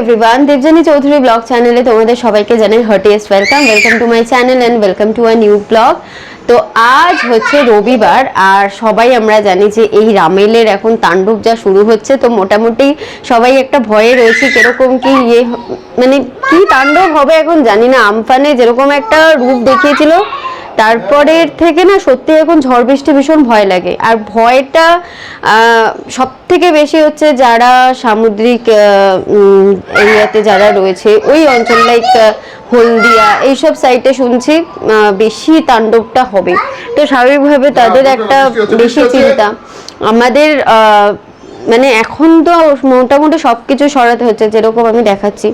Everyone Debjani Chowdhury blog চ্যানেলে তোমাদের সবাইকে জানাই heartiest welcome welcome to my channel and welcome to a new blog তো আজ হচ্ছে রবিবার, আর সবাই আমরা জানি যে এই রামেলের এখন তাণ্ডব যা শুরু হচ্ছে, তো মোটামুটি সবাই একটা ভয়ে রয়েছে কীরকম কি ইয়ে মানে কি তাণ্ডব হবে এখন জানি না। আমফানে যেরকম একটা রূপ দেখিয়েছিল তারপরের থেকে না সত্যি এখন ঝড় বৃষ্টি ভীষণ ভয় লাগে। আর ভয়টা সব থেকে বেশি হচ্ছে যারা সামুদ্রিক এরিয়াতে যারা রয়েছে ওই অঞ্চল লাইক হলদিয়া এইসব সাইটে শুনছি বেশি তাণ্ডবটা হবে। তো স্বাভাবিকভাবে তাদের একটা বেশি চিন্তা। আমাদের আহ, মানে এখন তো মোটামুটি সব কিছু সরাতে হচ্ছে, যেরকম আমি দেখাচ্ছি।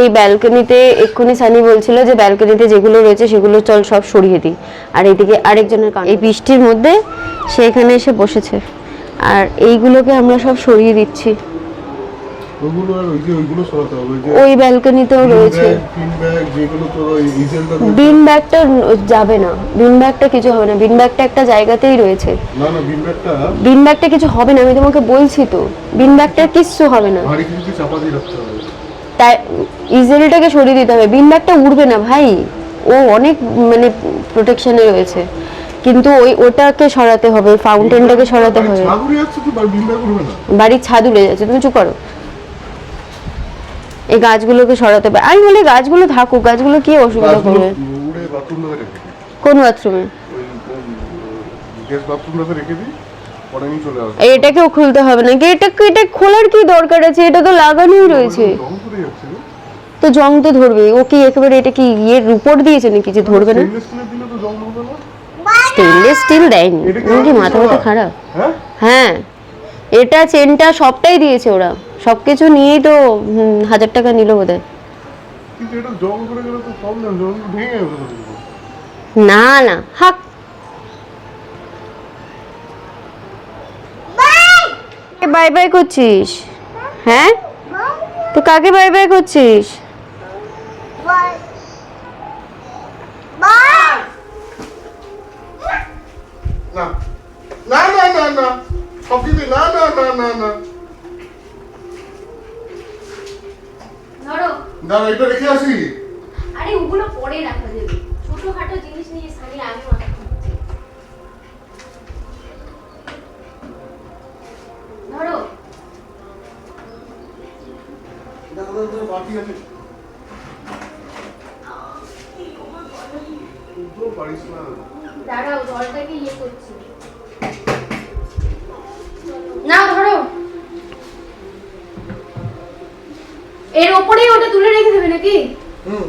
এই ব্যালকনিতে এক্ষুনি সানি বলছিল যে ব্যালকনিতে যেগুলো রয়েছে সেগুলো চল সব সরিয়ে দিই। আর এদিকে আরেকজনের কারণ এই বৃষ্টির মধ্যে সে এখানে এসে বসেছে। আর এইগুলোকে আমরা সব সরিয়ে দিচ্ছি। ওগুলো আর ওই যে ওইগুলো সরাতে হবে যে ওই ব্যালকনিতেও রয়েছে। পিন ব্যাগ যেগুলো তোর ইজেলটা বিন ব্যাগটা যাবে না। বিন ব্যাগটা কিছু হবে না। বিন ব্যাগটা একটা জায়গাতেই রয়েছে। না না বিন ব্যাগটা বিন ব্যাগটা কিছু হবে না আমি তোমাকে বলছি তো। বিন ব্যাগটা কিচ্ছু হবে না। ভারী কিছু চাপা দিয়ে রাখতে হবে। তাই ইজেলটাকে সরিয়ে দিতে হবে। বিন ব্যাগটা উড়বে না ভাই। ও অনেক মানে প্রোটেকশনে রয়েছে। কিন্তু ওই ওটাকে সরাতে হবে ফাউন্টেনটাকে সরাতে হবে। বাড়ির ছাদ উড়ে যাচ্ছে। তুমি চুপ করো। এই গাছগুলোকে সরাতে হবে আমি বলি গাছগুলো থাকুক গাছগুলো কি অসুবিধা করবে? কোন বাথরুমে পরে এটাকেও খুলতে হবে না এটা এটা খোলার কি দরকার আছে? এটা তো লাগানোই রয়েছে। তো জং তো ধরবে। ও কি একেবারে এটা কি ইয়ের উপর দিয়েছে নাকি যে ধরবে না? স্টেনলেস স্টিল দেয়নি। কি মাথা বলা? খারাপ? হ্যাঁ? হ্যাঁ। এটা চেনটা সবটাই দিয়েছে ওরা। সবকিছু নিয়েই তো হাজার টাকা নিল বোধ তো। না না হাক। বাই বাই করছিস? হ্যাঁ? তো কাকে বাই বাই করছিস? না না না না না সব না না না। দাঁড়া এটা রেখে আসি। আরে ওগুলো পরে রাখা যাবে। ছোটখাটো জিনিস নিয়ে সানি মাথা ঘামাচ্ছে। ধরো। দাদা দাদা বাকি আছে। দাঁড়াও জলটাকে ইয়ে করছি। এর ওপরেই ওটা তুলে রেখে দেবে নাকি? হুম।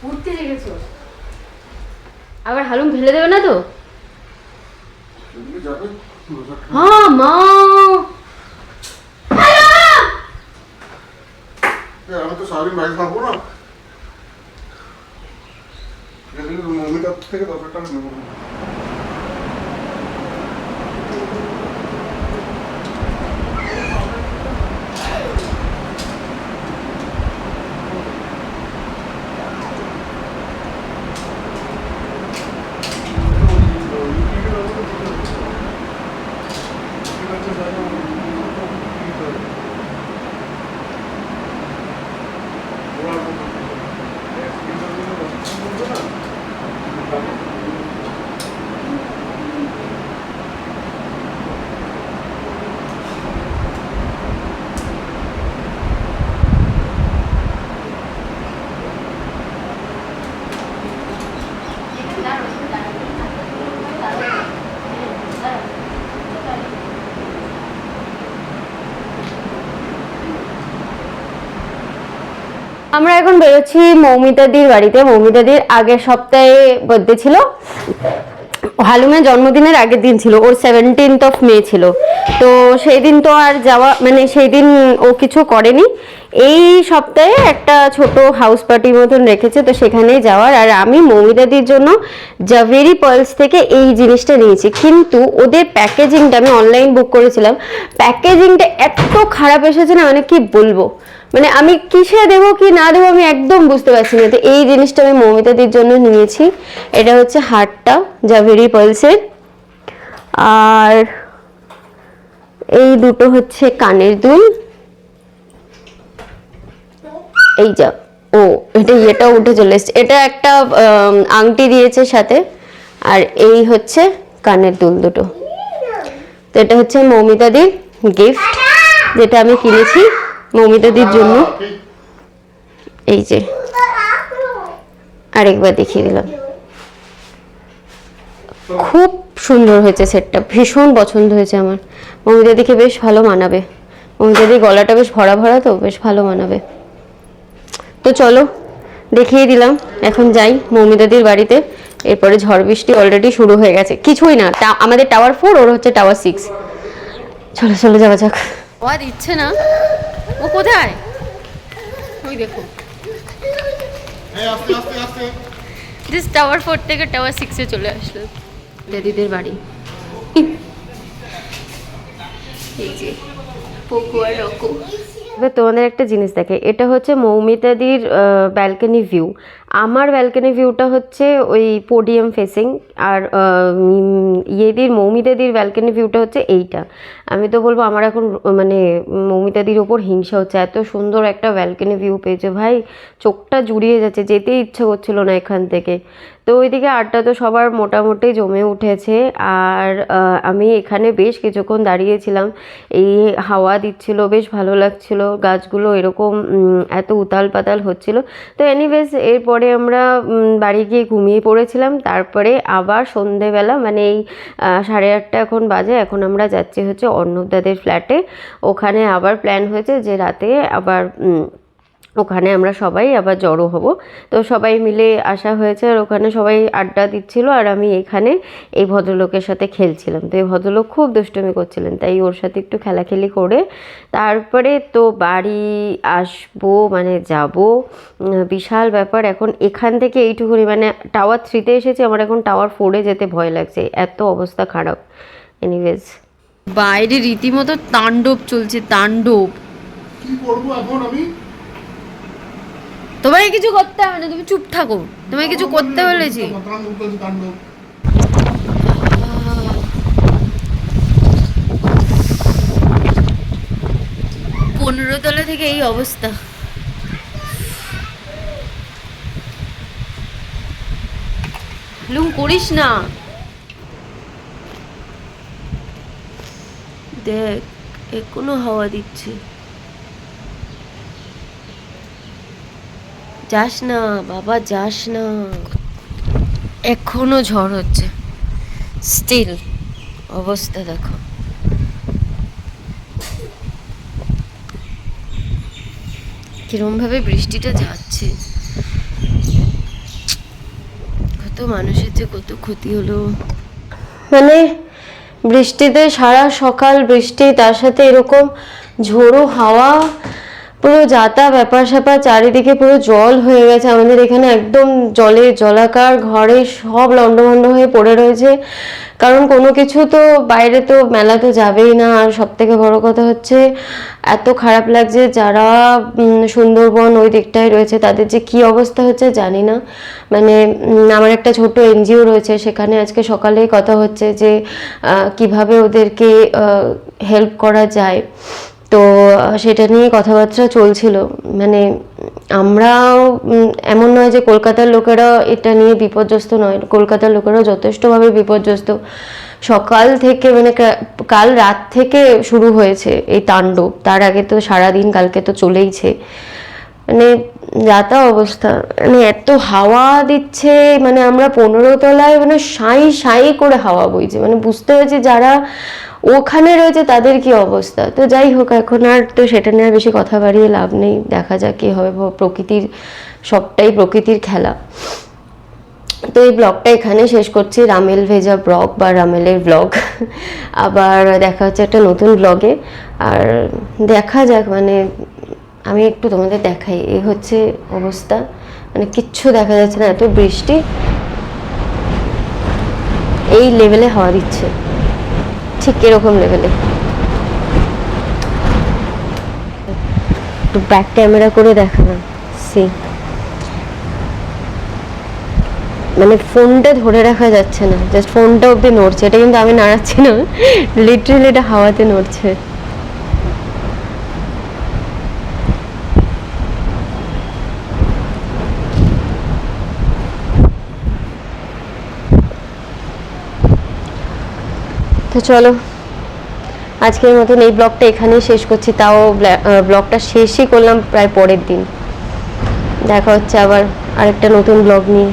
ঘুরতে জেগেছো আবার হালুম ফেলে দেবে না তো? হ্যাঁ মা। আমি তো সারাদিন বাইরে থাকব না এদিকে মমিটার থেকে দশ হাজার টাকা নেব আমরা এখন বেরোচ্ছি মৌমিতাদির বাড়িতে। মৌমিতাদির আগের সপ্তাহে বার্থডে ছিল। হালুমের জন্মদিনের আগের দিন ছিল। ওর সেভেন্টিন্থ অফ মে ছিল। তো সেই দিন তো আর যাওয়া মানে সেই দিন ও কিছু করেনি। এই সপ্তাহে একটা ছোট হাউস পার্টি মতন রেখেছে, তো সেখানেই যাওয়ার। আর আমি মৌমিতাদির জন্য জাভেরি পার্লস থেকে এই জিনিসটা নিয়েছি। কিন্তু ওদের প্যাকেজিংটা আমি অনলাইন বুক করেছিলাম। প্যাকেজিংটা এত খারাপ এসেছে না মানে কি বলব? মানে আমি কিসে দেবো, কি না দেবো আমি একদম বুঝতে পারছি না। তো এই জিনিসটা আমি মৌমিতাদির জন্য নিয়েছি। এটা হচ্ছে হারটা জাভেরি পালসের। আর এই দুটো হচ্ছে কানের দুল। এই যা, ও, এটা ইয়েটা উঠে চলে এসছে। এটা একটা আংটি দিয়েছে সাথে। আর এই হচ্ছে কানের দুল দুটো। তো এটা হচ্ছে মৌমিতাদির গিফট যেটা আমি কিনেছি। মৌমিতাদির জন্য। এই যে। আরেকবার দেখিয়ে দিলাম। খুব সুন্দর হয়েছে সেটটা। ভীষণ পছন্দ হয়েছে আমার। মৌমিতাদিকে বেশ ভালো মানাবে। মৌমিতাদির গলাটা বেশ ভরা ভরা তো, বেশ ভালো মানাবে। তো চলো, দেখিয়ে দিলাম। এখন যাই মৌমিতাদির বাড়িতে। এরপরে ঝড় বৃষ্টি অলরেডি শুরু হয়ে গেছে। কিছুই না আমাদের টাওয়ার ফোর ওর হচ্ছে টাওয়ার সিক্স চলো চলো যাওয়া যাক। ও দিচ্ছে না? ও কোথায়? ওই দেখো। এই আস্তে আস্তে আস্তে। দিস টাওয়ার ফোর থেকে টাওয়ার সিক্সে চলে আসলো। দিদিদের বাড়ি। এই যে পোকো আর রকো এবার তোমাদের একটা জিনিস দেখে এটা হচ্ছে মৌমিতাদির ব্যালকনি ভিউ আমার ব্যালকনি ভিউটা হচ্ছে ওই পোডিয়াম ফেসিং আর ইয়েদির, মৌমিতাদির ব্যালকনি ভিউটা হচ্ছে এইটা। আমি তো বলব আমার এখন মানে মৌমিতাদির ওপর হিংসা হচ্ছে। এত সুন্দর একটা ব্যালকনি ভিউ পেয়েছে ভাই। চোখটা জুড়িয়ে যাচ্ছে, যেতেই ইচ্ছে করছিল না এখান থেকে। তো ওইদিকে আড্ডা তো সবার মোটামুটি জমে উঠেছে। আর আমি এখানে বেশ কিছুক্ষণ দাঁড়িয়েছিলাম। এই হাওয়া দিচ্ছিল, বেশ ভালো লাগছিল। গাছগুলো এরকম এত উতাল পাতাল হচ্ছিল। তো এনিওয়েজ এরপরে আমরা বাড়ি গিয়ে ঘুমিয়ে পড়েছিলাম। তারপরে আবার সন্ধেবেলা মানে এই সাড়ে আটটা এখন বাজে, এখন আমরা যাচ্ছি হচ্ছে অর্ণব দাদের ফ্ল্যাটে ওখানে আবার প্ল্যান হয়েছে যে রাতে আবার ওখানে আমরা সবাই আবার জড়ো হব। তো সবাই মিলে আসা হয়েছে আর ওখানে সবাই আড্ডা দিচ্ছিল আর আমি এখানে এই ভদ্রলোকের সাথে খেলছিলাম। তো এই ভদ্রলোক খুব দুষ্টুমি করছিলেন তাই ওর সাথে একটু খেলাখেলি করে তারপরে তো বাড়ি আসব মানে যাব। বিশাল ব্যাপার এখন এখান থেকে এইটুকুনি মানে টাওয়ার থ্রিতে এসেছি আমার এখন টাওয়ার ফোরে যেতে ভয় লাগছে এত অবস্থা খারাপ। এনিওয়েজ বাইরে রীতিমতো তাণ্ডব চলছে তাণ্ডব। কি করব এখন আমি? তোমায় কিছু করতে হবে না, তুমি চুপ থাকো। তোমায় কিছু করতে বলেছি। পনেরো তলা থেকে এই অবস্থা। লুম, করিস না। দেখ, এখনও হাওয়া দিচ্ছে। যাস না বাবা যাস না। এখনও ঝড় হচ্ছে। স্টিল অবস্থা দেখো। কিরম ভাবে বৃষ্টিটা যাচ্ছে। কত মানুষের যে কত ক্ষতি হলো। মানে বৃষ্টিতে সারা সকাল বৃষ্টি তার সাথে এরকম ঝোড়ো হাওয়া পুরো যাতা ব্যাপার স্যাপার চারিদিকে পুরো জল হয়ে গেছে। আমাদের এখানে একদম জলে জলাকার ঘরে সব লন্ডভন্ড হয়ে পড়ে রয়েছে। কারণ কোনো কিছু তো বাইরে তো মেলা তো যাবেই না। আর সব থেকে বড় কথা হচ্ছে, এত খারাপ লাগছে যারা সুন্দরবন ওই দিকটায় রয়েছে, তাদের যে কি অবস্থা হচ্ছে জানি না। মানে আমার একটা ছোট এনজিও রয়েছে, সেখানে আজকে সকালেই কথা হচ্ছে যে কীভাবে ওদেরকে হেল্প করা যায়। তো সেটা নিয়ে কথাবার্তা চলছিল। মানে আমরাও এমন নয় যে কলকাতার লোকেরা এটা নিয়ে বিপর্যস্ত নয়। কলকাতার লোকেরাও যথেষ্টভাবে বিপর্যস্ত। সকাল থেকে মানে কাল রাত থেকে শুরু হয়েছে এই তাণ্ডব। তার আগে তো সারাদিন, কালকে তো চলেইছে। মানে যাতা অবস্থা। মানে এত হাওয়া দিচ্ছে মানে আমরা পনেরো তলায় মানে সাই সাই করে হাওয়া বইছে। মানে বুঝতে হয়েছে যারা ওখানে রয়েছে তাদের কি অবস্থা। তো যাই হোক, এখন আর তো সেটা নিয়ে বেশি কথা বাড়িয়ে লাভ নেই। দেখা যাক কি হবে। প্রকৃতির, সবটাই প্রকৃতির খেলা। তো এই ব্লগটা এখানে শেষ করছি। রামেল ভেজা ব্লগ বা রামেলের ব্লগ আবার দেখা হচ্ছে একটা নতুন ব্লগে আর দেখা যাক মানে আমি একটু তোমাদের দেখাই, এই হচ্ছে অবস্থা। মানে কিচ্ছু দেখা যাচ্ছে না, এত বৃষ্টি। এই লেভেলে হাওয়া দিচ্ছে। ঠিক এরকম লেভেলে একটু ব্যাক ক্যামেরা করে দেখা না সি মানে ফোনটা ধরে রাখা যাচ্ছে না জাস্ট ফোনটা অবধি নড়ছে। এটা কিন্তু আমি নাড়াচ্ছি না লিটারেলি এটা হাওয়াতে নড়ছে। তো চলো। আজকের মতন এই ব্লগটা এখানেই শেষ করছি। তাও ব্লগটা শেষই করলাম প্রায় পরের দিন। দেখা হচ্ছে আবার আরেকটা নতুন ব্লগ নিয়ে।